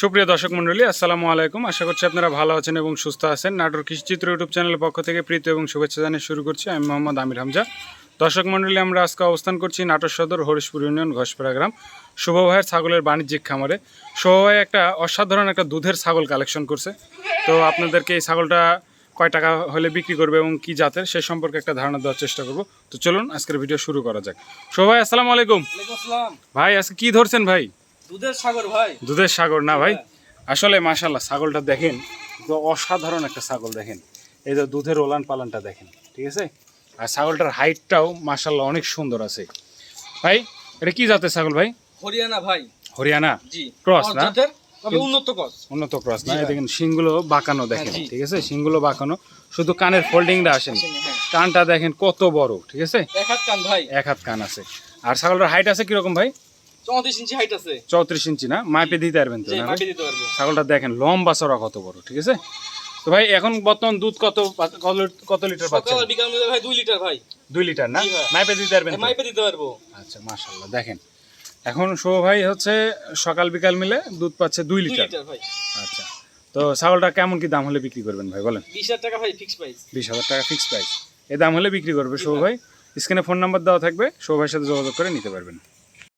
সুপ্রিয় দর্শক মণ্ডলী আসসালামু আলাইকুম। আশা করছি আপনারা ভালো আছেন এবং সুস্থ আছেন। নাটোর কৃষিচিত্র ইউটিউব চ্যানেলের পক্ষ থেকে প্রীতি এবং শুভেচ্ছা জানিয়ে শুরু করছি। আমি মোহাম্মদ আমির হামজা। দর্শক মণ্ডলী আমরা আজকে অবস্থান করছি নাটোর সদর হরিশপুর ইউনিয়ন ঘোষপাড়া গ্রাম। শুভ ভাইয়ের ছাগলের বাণিজ্যিক খামারে। শুভ ভাই একটা অসাধারণ একটা দুধের ছাগল কালেকশন করছে। তো আপনাদেরকে এই ছাগলটা কয় টাকা হলে বিক্রি করবে এবং কি জাতের সে সম্পর্কে একটা ধারণা দেওয়ার চেষ্টা করব। তো চলুন আজকের ভিডিও শুরু করা যাক। শুভ ভাই আসসালামু আলাইকুম। ভাই আজকে কি ধরছেন ভাই? দুধের সাগর ভাই। দুধের সাগর না ভাই? আসলে মাশাল্লাহ ছাগলটা দেখেন তো অসাধারণ একটা ছাগল দেখেন। এই যে দুধের ওলান পালানটা দেখেন ঠিক আছে? আর ছাগলটার হাইটটাও মাশাল্লাহ অনেক সুন্দর আছে। ভাই এটা কি জাতের ছাগল ভাই? হরিয়ানা ভাই। হরিয়ানা? জি। Cross না? উন্নত কস উন্নত ক্রস না। দেখেন শিংগুলো বাঁকানো দেখেন ঠিক আছে? শিংগুলো বাঁকানো। শুধু কানের ফোল্ডিংটা আসেন। হ্যাঁ। কানটা দেখেন কত বড় ঠিক আছে? এক হাত কান ভাই। এক হাত কান আছে। আর ছাগলটার হাইট আছে কীরকম ভাই? চৌত্রিশ ইঞ্চি হাইট আছে। চৌত্রিশ ইঞ্চি না? মাপে দিতে পারবেন তো দিতে পারব। ছাগলটা দেখেন লম্বা চড়া কত বড় ঠিক আছে? তো ভাই এখন বর্তমান দুধ কত কত লিটার পাচ্ছেন? সকাল বিকাল মিলে ভাই দুই লিটার ভাই। দুই লিটার না? মাইপে দিতে পারবেন তো? মাইপে দিতে পারব। আচ্ছা মাশাল্লাহ দেখেন। এখন শো ভাই হচ্ছে সকাল বিকাল মিলে দুধ পাচ্ছে দুই লিটার। লিটার ভাই। আচ্ছা তো ছাগলটা কেমন কি দাম হলে বিক্রি করবেন ভাই বলেন? বিশ হাজার টাকা ভাই ফিক্স প্রাইস বিশ হাজার টাকা ফিক্স প্রাইস এই দাম হলে বিক্রি করবে শো ভাই। স্ক্রিনে ফোন নাম্বার দেওয়া থাকবে শো ভাইয়ের সাথে যোগাযোগ করে নিতে পারবেন।